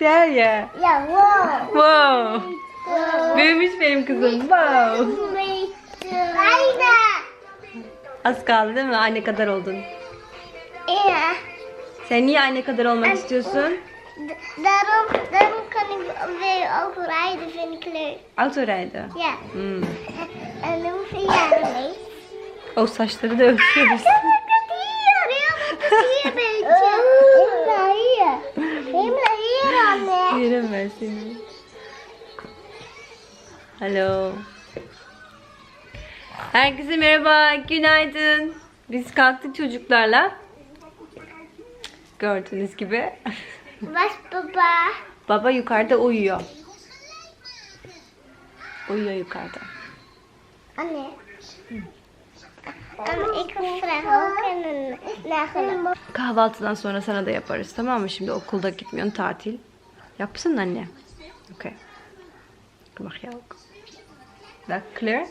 yer ya. Wow. Wow. Büyümüş benim kızım. Wow. Bijna. Az kaldı değil mi? Anne kadar oldun. Ja. Sen niye anne kadar olmak istiyorsun? D- Daarom, daarom kan ik auto rijden, vind ik leuk. Autoraydı. Ja. Hmm. En hoeveel jaren mee? O saçları da ölçüyoruz. Een beetje. Helemaal hier. Helemaal hier, Anne. Yerim ben seni. Hello. Herkese merhaba, günaydın. Biz kalktık çocuklarla. Gördüğünüz gibi. Was papa? Baba yukarıda uyuyor. Uyuyor yukarıda. Anne, Kahvaltıdan sonra sana da yaparız tamam mı? Şimdi okulda gitmiyorsun tatil. Yapsın anne. Okey. Mag jij ook? Dat kleur?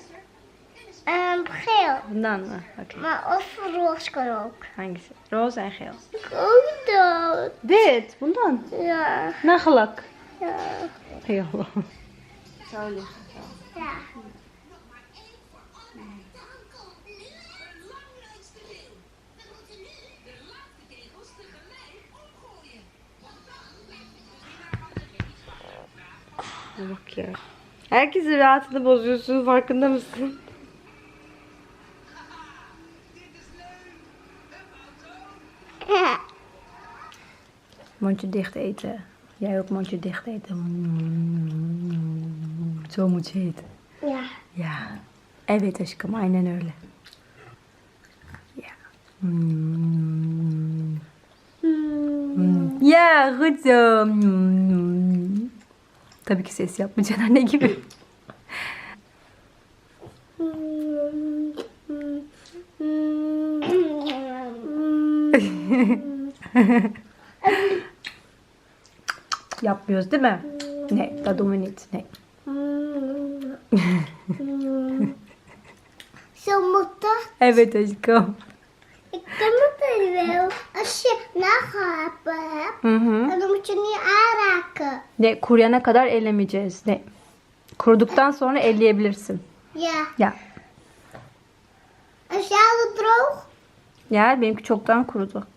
Um, geel. Bundan mı? Okey. Maar of roze kan ook. Hangisi? Roze en geel. Ook dat. Dit, bundan. Ja. Nagelak. Ja. Hey Allah. Ja. Bak ya. Herkesin rahatını bozuyorsun farkında mısın? Mondje dicht eten. Jij ook mondje dicht eten. Zo moet je eten. Ja. Ja. Evet aşkım aynen öyle. Ja. Mm. Mm. Ya goed zo. Tabii ki ses yapmayacaksın anne gibi. Yapmıyoruz değil mi? Ne? Nee. Zo moet dat. Evet aşkım. Hı hı. Ne kuruyana kadar ellemeyeceğiz. Ne? Kuruduktan sonra elleyebilirsin. Ya. Is jouw droog? Ya benimki çoktan kurudu.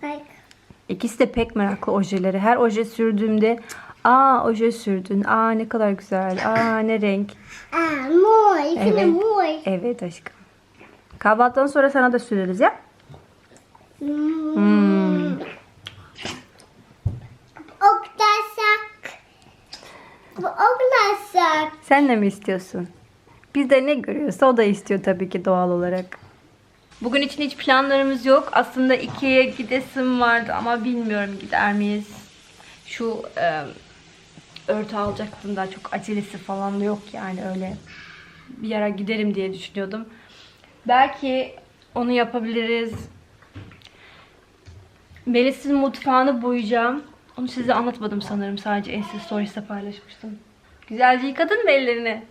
Kijk. İkisi de pek meraklı ojeleri. Her oje sürdüğümde aa oje sürdün. Aa ne kadar güzel. Aa ne renk. Ik vind Evet. mooi. Evet aşkım. Kahvaltıdan sonra sana da süreriz ya. Mm. Hmm. Zak. Sen de mi istiyorsun? Biz de ne görüyorsa o da istiyor tabii ki doğal olarak. Bugün için hiç planlarımız yok. Aslında Ikea'ya gidesim vardı ama bilmiyorum gider miyiz. Şu e, örtü alacaktım da çok acelesi falan da yok yani öyle bir yere giderim diye düşünüyordum. Belki onu yapabiliriz. Melis'in mutfağını boyayacağım. Onu size anlatmadım sanırım. Sadece Insta Stories'te paylaşmıştım. Güzelce yıkadın mı ellerini?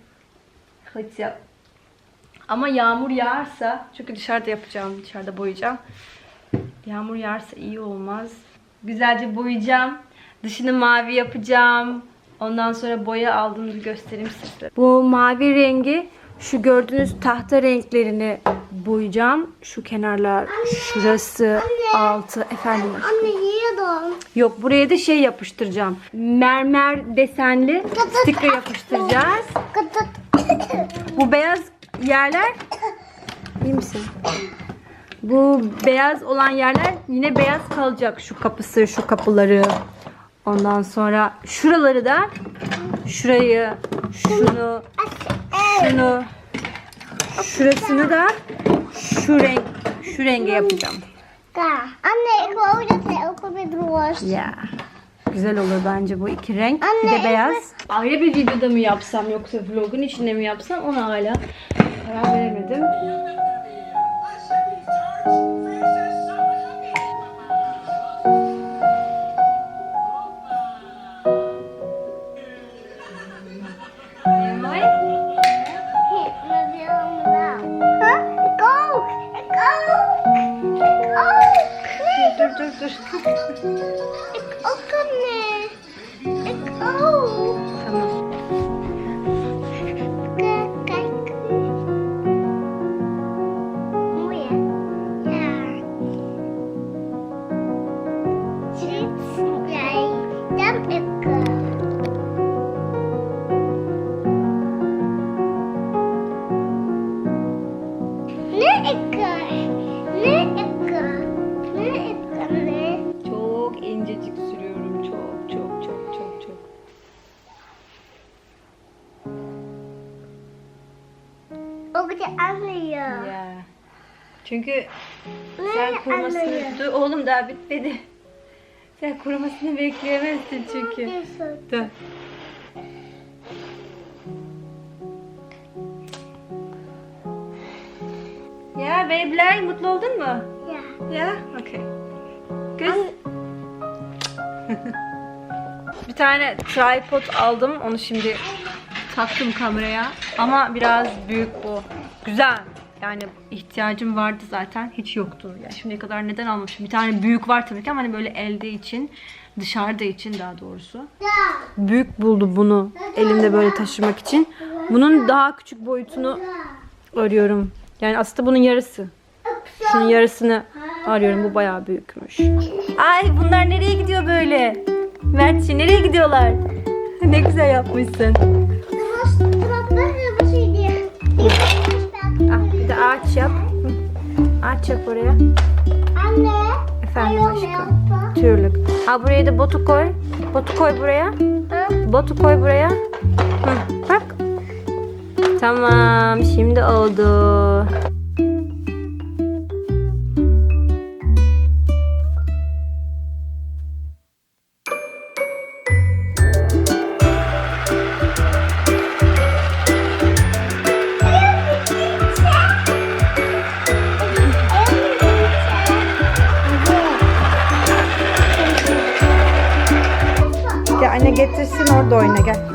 Hadi yap. Ama yağmur yağarsa, çünkü dışarıda yapacağım, dışarıda boyayacağım. Yağmur yağarsa iyi olmaz. Güzelce boyayacağım. Dışını mavi yapacağım. Ondan sonra boya aldığımı göstereyim size. Bu mavi rengi şu gördüğünüz tahta renklerini boyayacağım. Şu kenarlar, şurası, altı efendim. Anne, hier dan. Yok buraya da şey yapıştıracağım. Mermer desenli sticker yapıştıracağız. Bu beyaz yerler iyi misin? Bu beyaz olan yerler yine beyaz kalacak. Şu kapısı, şu kapıları. Ondan sonra şuraları da şurayı, şunu, şunu, şurasını da şu renk, şu renge yapacağım. Anne. Ya. Güzel olur bence bu iki renk. bir Anne, de beyaz. Ayrı bir videoda mı yapsam yoksa vlogun içinde mi yapsam ona hala karar veremedim. 嘟嘟 Çünkü sen kurumasını... oğlum daha bitmedi. Sen kurumasını bekleyemezsin çünkü. Dur. Ya Beyblade mutlu oldun mu? Ya. Ya, okey. Göz. bir tane tripod aldım. Onu şimdi taktım kameraya. Ama biraz büyük bu. Güzel. Yani ihtiyacım vardı zaten. Hiç yoktu. Yani şimdiye kadar neden almışım? Bir tane büyük var tabii ki ama hani böyle elde için, dışarıda için daha doğrusu. Büyük buldu bunu elimde böyle taşımak için. Bunun daha küçük boyutunu arıyorum. Yani aslında bunun yarısı. Şunun yarısını arıyorum. Bu bayağı büyükmüş. Ay bunlar nereye gidiyor böyle? Mertçi nereye gidiyorlar? ne güzel yapmışsın. Ağaç yap. Hı. Ağaç yap oraya. Anne. Efendim aşkım. Türlük. Ha buraya da botu koy. Botu koy buraya. Botu koy buraya. Hı, bak. Tamam, şimdi oldu. Orada oyna gel.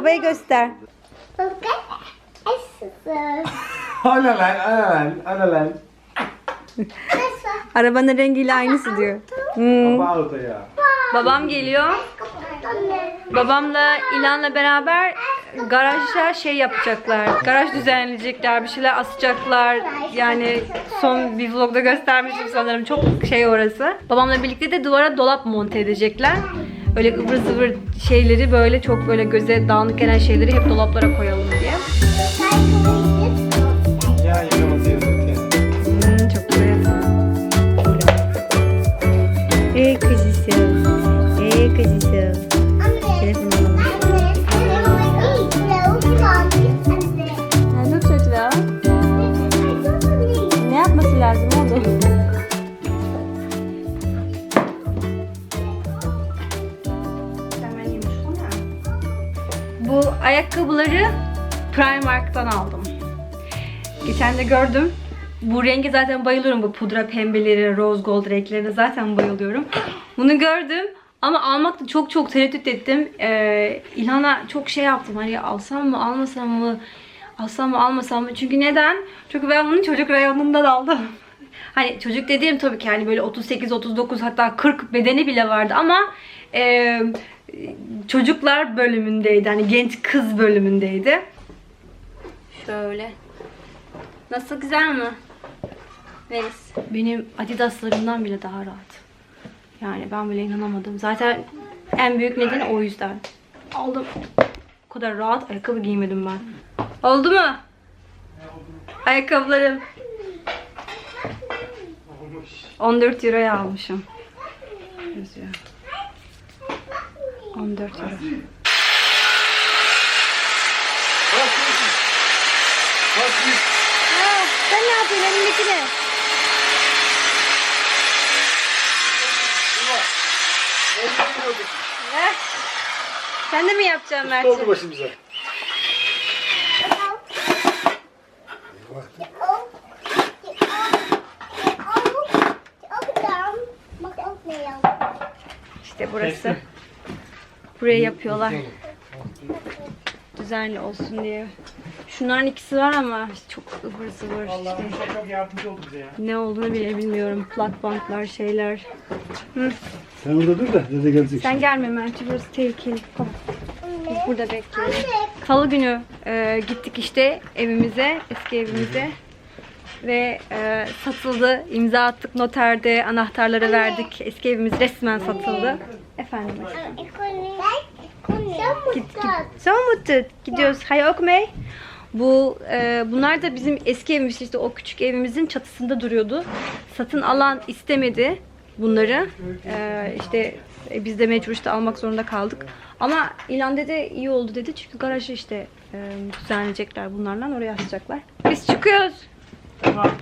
Babaya göster. Bukan asa. Ana lan, ana lan, ana lan. Asa. Arabanın rengiyle aynısı diyor. Hmm. Auto ya? Babam geliyor. Babamla İlan'la beraber garajda şey yapacaklar. Garaj düzenleyecekler, bir şeyler asacaklar. Yani son bir vlogda göstermiştim sanırım. Çok şey orası. Babamla birlikte de duvara dolap monte edecekler. Öyle ıvır zıvır şeyleri böyle çok böyle göze dağınık gelen şeyleri hep dolaplara koyalım diye. Hmm. Ey kızısı. Ey kızısı. Ayakkabıları Primark'tan aldım. Geçen de gördüm. Bu rengi zaten bayılıyorum. Bu pudra pembeleri, rose gold renklerine zaten bayılıyorum. Bunu gördüm. Ama almakta çok çok tereddüt ettim. Ee, İlhan'a çok şey yaptım. Hani alsam mı, almasam mı? Alsam mı, almasam mı? Çünkü neden? Çünkü ben bunu çocuk reyonundan aldım. Hani çocuk dediğim tabii ki hani böyle 38, 39 hatta 40 bedeni bile vardı ama e, çocuklar bölümündeydi. Hani genç kız bölümündeydi. Şöyle. Nasıl güzel mi? Melis. Benim Adidas'larımdan bile daha rahat. Yani ben bile inanamadım. Zaten en büyük nedeni o yüzden. Aldım. O kadar rahat ayakkabı giymedim ben. Oldu mu? Ayakkabılarım. 14 euroya almışım. Yazıyor. 14 euro. Ha, sen ne yapıyorsun elindeki ne? Sen de mi yapacaksın Oldu Mert'ciğim? başımıza. işte burası. Buraya yapıyorlar. Düzenli olsun diye. Şunların ikisi var ama çok ıvır zıvır işte. çok çok yardımcı oldu bize ya. Ne olduğunu bile bilmiyorum. Plak bantlar şeyler. Sen orada dur da dede gelecek. Sen gelme Mert'e burası tehlikeli. Tamam. Biz burada bekliyoruz. Salı günü e, gittik işte evimize, eski evimize. Ve e, satıldı. İmza attık noterde, anahtarları verdik. Eski evimiz resmen satıldı. Efendim. Git, git. Sen mutlu. Gidiyoruz. Hayır okumay. Bu e, bunlar da bizim eski evimiz işte o küçük evimizin çatısında duruyordu. Satın alan istemedi bunları. E, işte e, biz de mecbur işte almak zorunda kaldık. Ama ilan dedi iyi oldu dedi. Çünkü garajı işte e, düzenleyecekler bunlarla oraya asacaklar. Biz çıkıyoruz.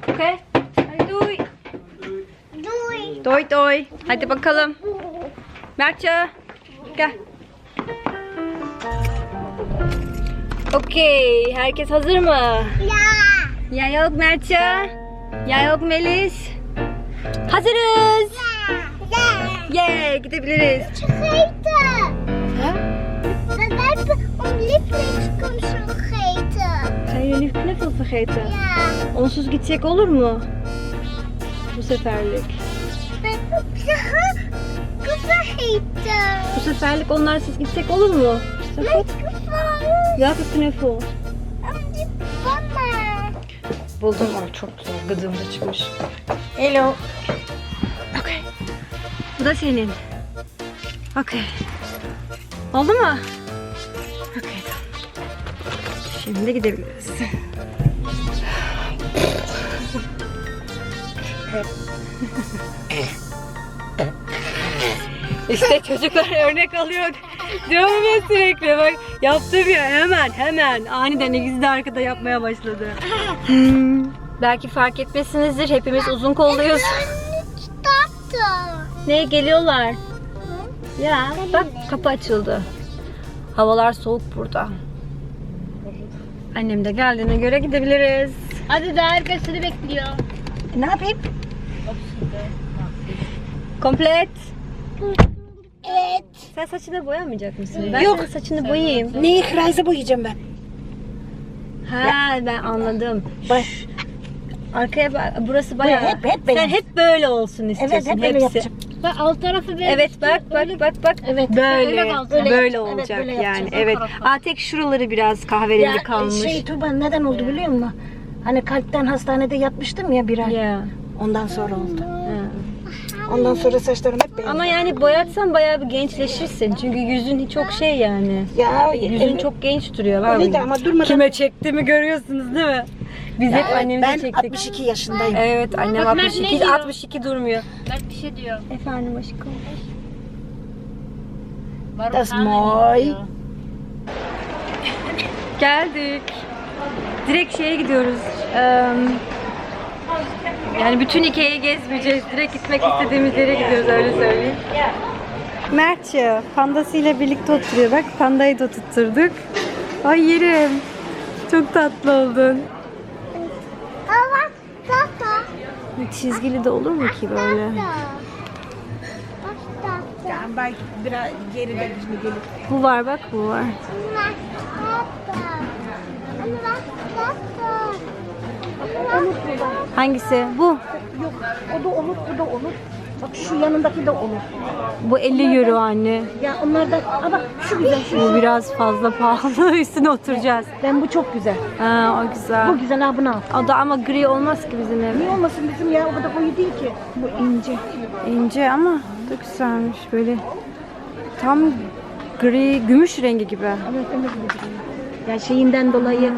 Okay. Hadi duy. Doy doy. Hadi bakalım. Mertça. Gel. Okey. Herkes hazır mı? Ja. Ya yok Mertça. Ya yok Melis. Hazırız. Ja. Yeah, gidebiliriz. Vergeten. Ha? We hebben om lievelingskomst vergeten. Sen yeni knuffel vergeten. Ja. Onsuz gitsek olur mu? Bu seferlik. Vergeten. Bu seferlik onlarsız gitsek olur mu? Microfoon. Ya mama. Buldum onu çok güzel. Gıdığımda çıkmış. Hello. Okay. Bu da senin. Okay. Oldu mu? Okay tamam. Şimdi gidebiliriz. İşte çocuklar örnek alıyor. Diyorum ya sürekli bak yaptım ya hemen hemen aniden ikisi de arkada yapmaya başladı. Hmm, Belki fark etmesinizdir hepimiz uzun kolluyuz. Ne geliyorlar? Ya bak kapı açıldı. Havalar soğuk burada. Annem de geldiğine göre gidebiliriz. Hadi daha seni bekliyor. Ne yapayım? Komplet. Evet. Sen saçını boyamayacak mısın? Ben Yok. senin saçını boyayayım. Neyi kıraysa boyayacağım ben. Ha ben anladım. Bak. Arkaya bak. Burası bayağı. hep- hep benim. Sen hep böyle olsun istiyorsun. hep böyle hepsi. yapacağım. Bak alt tarafı böyle. Evet bak bak bak bak. Evet, Böyle öyle kalsın. böyle, Evet, olacak böyle yani. yapacağız, o Evet. tarafa. Aa tek şuraları biraz kahverengi Ya, kalmış. Şey Tuba neden oldu biliyor musun? Hani kalpten hastanede yatmıştım ya bir ay. Ya. Ondan sonra oldu. Ha. Ondan sonra saçlarım hep beyaz. Ama yani boyatsan bayağı bir gençleşirsin. Çünkü yüzün çok şey yani. ya Yüzün evet. çok genç duruyor. Var Öyle de ama durmadan- Kime çektiğimi görüyorsunuz değil mi? Biz hep Evet, annemize ben çektik. 62 yaşındayım. Evet annem Bak, Mert ne 62, diyor? 62 durmuyor. Mert bir şey diyor. Efendim aşkım. Das mooi. Geldik. Direkt şeye gidiyoruz. Eee, yani bütün Ikea'yı gezmeyeceğiz. Direkt gitmek istediğimiz yere gidiyoruz öyle söyleyeyim. Mertçe pandasıyla birlikte oturuyor. Bak pandayı da tutturduk. Ay yerim. Çok tatlı oldun. Çizgili de olur mu ki böyle? Tata. Bak tata. Ya ben biraz geride şimdi gelip. Bu var bak bu var. Bak tata. Bak bak. Hangisi? Bu. Yok o da olur bu da olur. Bak şu yanındaki de olur. Bu 50 euro anne. Ya onlardan ama şu güzel şu. Bu biraz fazla pahalı. Üstüne oturacağız. Ben bu çok güzel. Ha, o güzel. Bu güzel ha bunu al. O da ama gri olmaz ki bizim ev. Niye olmasın bizim ya o kadar koyu değil ki. Bu ince. İnce ama da güzelmiş böyle. Tam gri, gümüş rengi gibi. Evet öyle gibi duruyor. Ya şeyinden dolayı,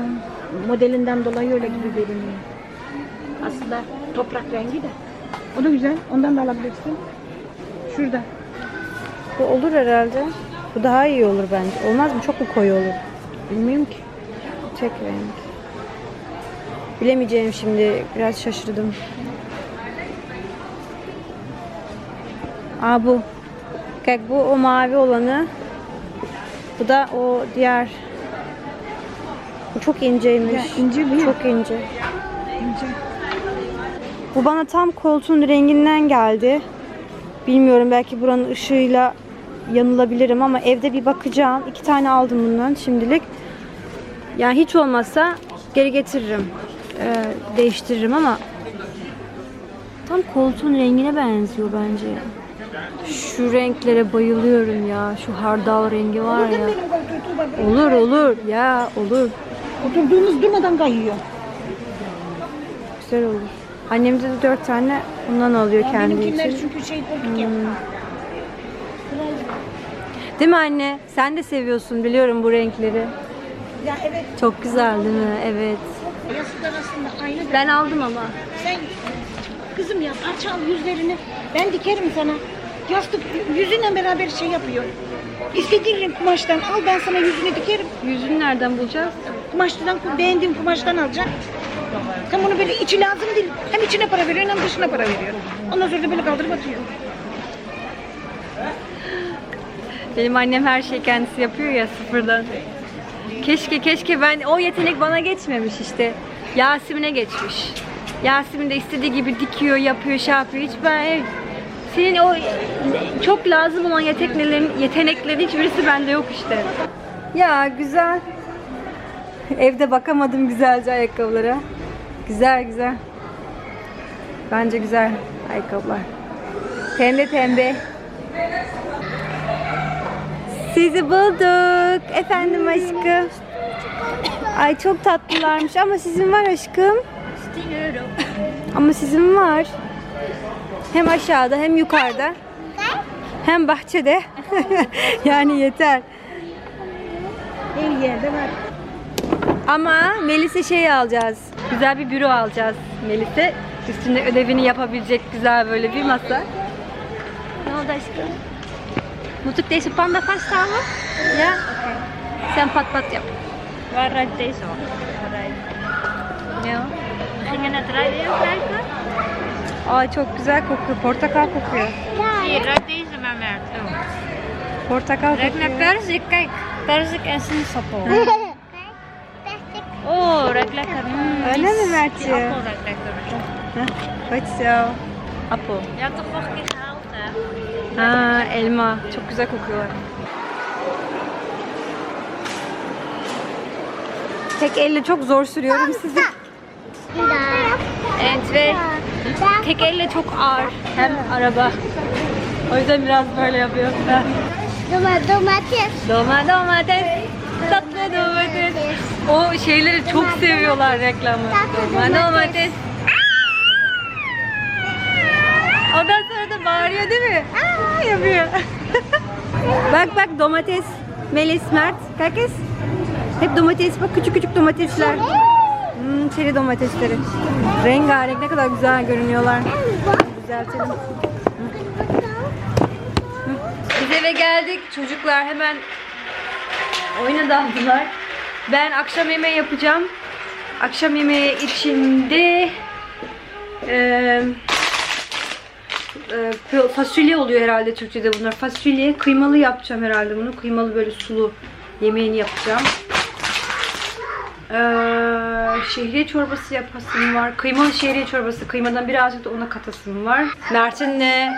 modelinden dolayı öyle gibi görünüyor. Aslında toprak rengi de. O da güzel. Ondan da alabilirsin. Şurada. Bu olur herhalde. Bu daha iyi olur bence. Olmaz mı? Çok mu koyu olur? Bilmiyorum ki. Tek renk. Bilemeyeceğim şimdi. Biraz şaşırdım. Aa bu. Bak bu o mavi olanı. Bu da o diğer. Bu çok inceymiş. Ya ince mi? Çok ince. İnce. Bu bana tam koltuğun renginden geldi. Bilmiyorum belki buranın ışığıyla yanılabilirim ama evde bir bakacağım. İki tane aldım bundan şimdilik. Yani hiç olmazsa geri getiririm. Ee, değiştiririm ama tam koltuğun rengine benziyor bence. Şu renklere bayılıyorum ya. Şu hardal rengi var ya. Olur olur ya olur. Oturduğumuz durmadan kayıyor. Güzel olur. Annem de dört tane bundan alıyor Ya kendi için. çünkü şey koltuk ya. Değil mi anne? Sen de seviyorsun biliyorum bu renkleri. Ya evet Çok güzel değil mi? Evet. yastıklar aslında aynı. Ben aldım ama. Sen kızım ya parça al yüzlerini. Ben dikerim sana. Yastık yüzünle beraber şey yapıyor. İstediğin renk kumaştan al ben sana yüzünü dikerim. Yüzünü nereden bulacağız? Kumaştan beğendiğin kumaştan alacaksın. Sen bunu böyle içi lazım değil. Hem içine para veriyorsun hem dışına para veriyorsun. Ondan sonra da böyle kaldırıp atıyor. Benim annem her şeyi kendisi yapıyor ya sıfırdan. Keşke keşke ben o yetenek bana geçmemiş işte. Yasemin'e geçmiş. Yasemin de istediği gibi dikiyor, yapıyor, şey yapıyor. Hiç ben ev- senin o çok lazım olan yeteneklerin yeteneklerin hiçbirisi bende yok işte. Ya güzel. Evde bakamadım güzelce ayakkabılara. Güzel güzel. Bence güzel ayakkabılar. Pembe pembe. Sizi bulduk. Efendim aşkım. Ay çok tatlılarmış ama sizin var aşkım. Ama sizin var. Hem aşağıda hem yukarıda. Hem bahçede. yani yeter. Her yerde var. Ama Melis'e şey alacağız. Güzel bir büro alacağız Melis'e. Üstünde ödevini yapabilecek güzel böyle bir masa. Ne oldu aşkım? Moet ik deze panda vasthouden? Ja? Oké. Sen pat pat yap. Waar ruikt deze al? Ne o? We gingen net rijden kijken. Ay çok güzel kokuyor. Portakal kokuyor. Hier, ruikt deze maar Mert. Oh. Portakal naar kokuyor. persik, kijk. Persik en sinaasappel. Oh, ruikt lekker. Mm, Öyle die- mi Die Mertje? appel lekker. Goed zo. Appel. Je hebt toch vorige keer gehaald, hè? Ha elma. Çok güzel kokuyorlar. Tek elle çok zor sürüyorum sizi. Evet ve tek elle çok ağır. Hem araba. O yüzden biraz böyle yapıyorum. Domates. Domates. Doma domates. Tatlı domates. O şeyleri çok seviyorlar reklamı. Doma domates. Ondan sonra da bağırıyor değil mi? Aa, yapıyor. bak bak domates. Melis, Mert, herkes. Hep domates. Bak küçük küçük domatesler. Hmm, çeri domatesleri. Rengarenk ne kadar güzel görünüyorlar. Düzeltelim. Biz eve geldik. Çocuklar hemen oyuna daldılar. Ben akşam yemeği yapacağım. Akşam yemeği içinde eee e, fasulye oluyor herhalde Türkçe'de bunlar. Fasulye kıymalı yapacağım herhalde bunu. Kıymalı böyle sulu yemeğini yapacağım. Ee, şehriye çorbası yapasım var. Kıymalı şehriye çorbası. Kıymadan birazcık da ona katasım var. Mert'in de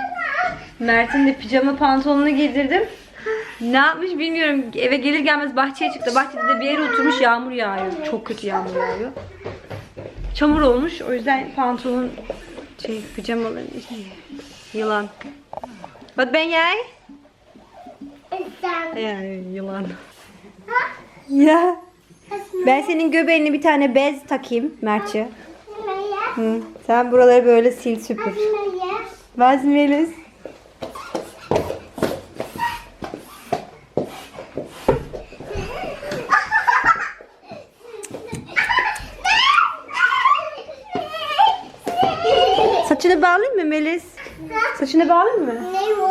Mert'in de pijama pantolonunu giydirdim. Ne yapmış bilmiyorum. Eve gelir gelmez bahçeye çıktı. Bahçede de bir yere oturmuş yağmur yağıyor. Çok kötü yağmur yağıyor. Çamur olmuş. O yüzden pantolon şey pijamaların yılan. Wat ben jij? Ja, yılan. Ya. Ben senin göbeğine bir tane bez takayım Mert'e. Hı. Sen buraları böyle sil süpür. Was Melis? Saçını bağlayayım mı Melis? Saçını bağlayayım mı? Ne bu?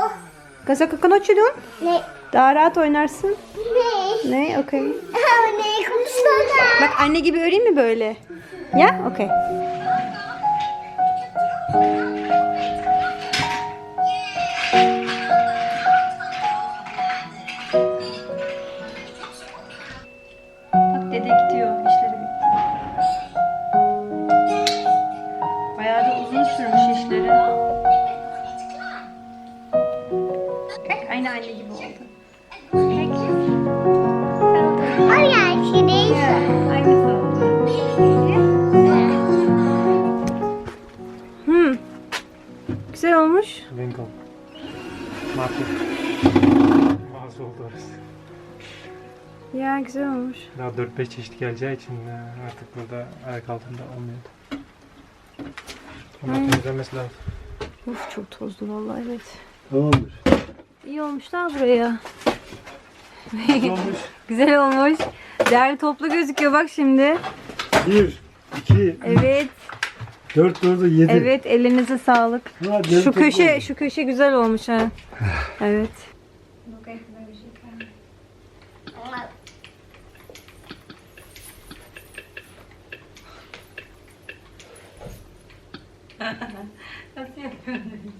Kazak konuşuyordun. Ne? Daha rahat oynarsın. Ne? Ne? Okey. Ne konuşsana? Bak anne gibi öreyim mi böyle? Ya? Okey. Mağaza oldu orası. Ya güzel olmuş. Daha 4-5 çeşit geleceği için e, artık burada ayak altında olmuyordu. Ama temizlenmesi lazım. Of çok tozlu vallahi evet. Tamamdır. İyi olmuş daha buraya. Ne olmuş? Güzel olmuş. Derli toplu gözüküyor bak şimdi. Bir, iki, Evet. Dört, dördü, yedi. Evet elinize sağlık. Ha, Şu köşe oldu. şu köşe güzel olmuş ha. Evet. Nasıl yapıyorsun?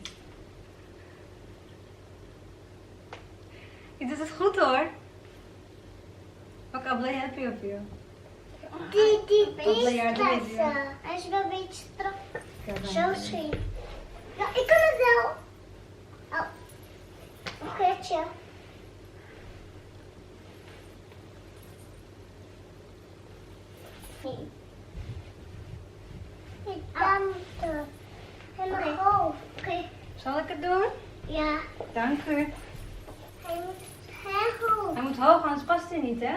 İs goed hoor. Bak abla help yapıyor. die, die beestbessen. Eh, hij is wel een beetje strak. Zo schiet. Ja, ik kan het wel. Oh, een ah. eh, hoog. Zal ik het doen? Ja. Dank u. Hij moet heel hoog. Hij moet hoog, anders past hij niet, hè?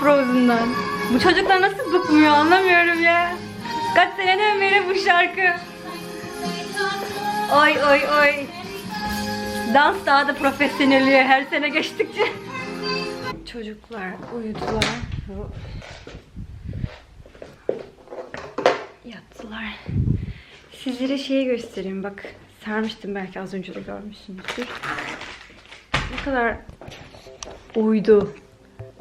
Frozen'dan. Bu çocuklar nasıl bıkmıyor anlamıyorum ya. Kaç seneden beri bu şarkı. Oy oy oy. Dans daha da profesyonelliğe her sene geçtikçe. Çocuklar uyudular. Yattılar. Sizlere şeyi göstereyim bak. Sermiştim belki az önce de görmüşsünüzdür. Ne kadar uydu.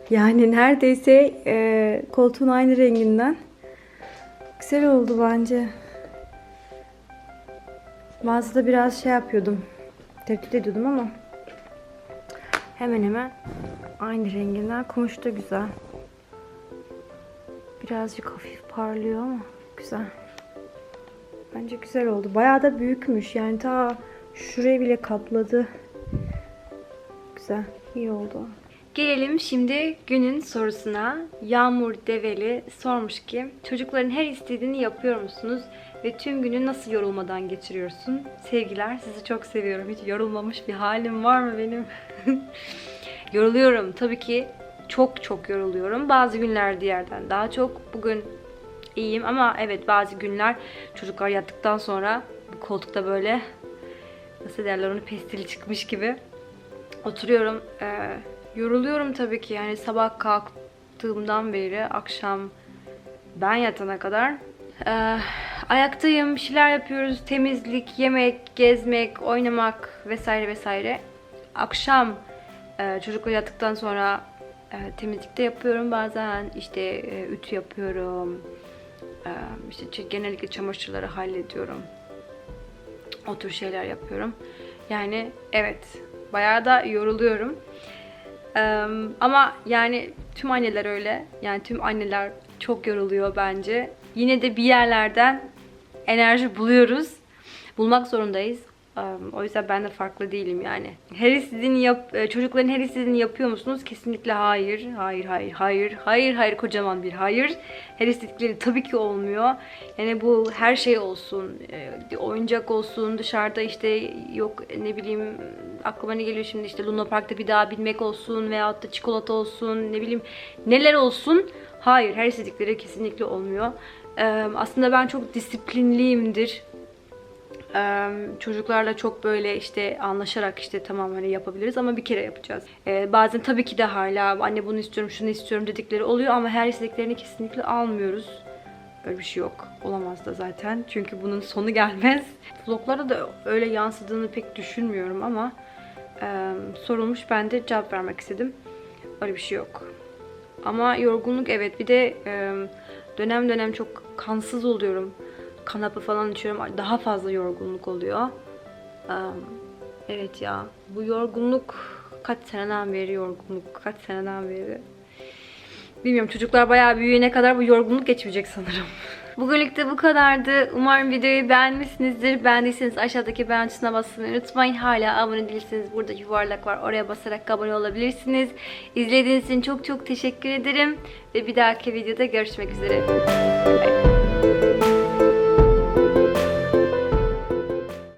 Yani neredeyse e, koltuğun aynı renginden. Güzel oldu bence. Mağazada biraz şey yapıyordum. Tehdit ediyordum ama hemen hemen aynı renginden. Kumaş da güzel. Birazcık hafif parlıyor ama güzel. Bence güzel oldu. Bayağı da büyükmüş. Yani ta şurayı bile kapladı. Güzel. iyi oldu. Gelelim şimdi günün sorusuna. Yağmur Develi sormuş ki çocukların her istediğini yapıyor musunuz? Ve tüm günü nasıl yorulmadan geçiriyorsun? Sevgiler sizi çok seviyorum. Hiç yorulmamış bir halim var mı benim? Yoruluyorum. Tabii ki çok çok yoruluyorum. Bazı günler diğerden daha çok. Bugün iyiyim ama evet bazı günler çocuklar yattıktan sonra koltukta böyle nasıl derler onu pestili çıkmış gibi oturuyorum. Ee, yoruluyorum tabii ki yani sabah kalktığımdan beri akşam ben yatana kadar Ee, ayaktayım, bir şeyler yapıyoruz. Temizlik, yemek, gezmek, oynamak vesaire vesaire. Akşam e, çocuklar yattıktan sonra e, temizlikte yapıyorum bazen. işte e, ütü yapıyorum. E, işte genellikle çamaşırları hallediyorum. O tür şeyler yapıyorum. Yani evet bayağı da yoruluyorum. Ama yani tüm anneler öyle. Yani tüm anneler çok yoruluyor bence. Yine de bir yerlerden enerji buluyoruz. Bulmak zorundayız. O yüzden ben de farklı değilim yani. Her istediğini yap, e, çocukların her istediğini yapıyor musunuz? Kesinlikle hayır. Hayır, hayır, hayır. Hayır, hayır kocaman bir hayır. Her istedikleri tabii ki olmuyor. Yani bu her şey olsun. E, Oyuncak olsun, dışarıda işte yok ne bileyim aklıma ne geliyor şimdi işte Luna Park'ta bir daha binmek olsun veyahut da çikolata olsun ne bileyim neler olsun. Hayır, her istedikleri kesinlikle olmuyor. Aslında ben çok disiplinliyimdir. Çocuklarla çok böyle işte anlaşarak işte tamam hani yapabiliriz ama bir kere yapacağız. Ee, bazen tabii ki de hala anne bunu istiyorum şunu istiyorum dedikleri oluyor ama her istediklerini kesinlikle almıyoruz. Öyle bir şey yok. Olamaz da zaten. Çünkü bunun sonu gelmez. Vloglara da öyle yansıdığını pek düşünmüyorum ama e, sorulmuş ben de cevap vermek istedim. Öyle bir şey yok. Ama yorgunluk evet. Bir de e, dönem dönem çok kansız oluyorum. Kanapı falan içiyorum. Daha fazla yorgunluk oluyor. Evet ya. Bu yorgunluk kaç seneden beri yorgunluk. Kaç seneden beri. Bilmiyorum çocuklar bayağı büyüyene kadar bu yorgunluk geçmeyecek sanırım. Bugünlük de bu kadardı. Umarım videoyu beğenmişsinizdir. Beğendiyseniz aşağıdaki beğen tuşuna basmayı unutmayın. Hala abone değilseniz burada yuvarlak var. Oraya basarak abone olabilirsiniz. İzlediğiniz için çok çok teşekkür ederim. Ve bir dahaki videoda görüşmek üzere. Bye.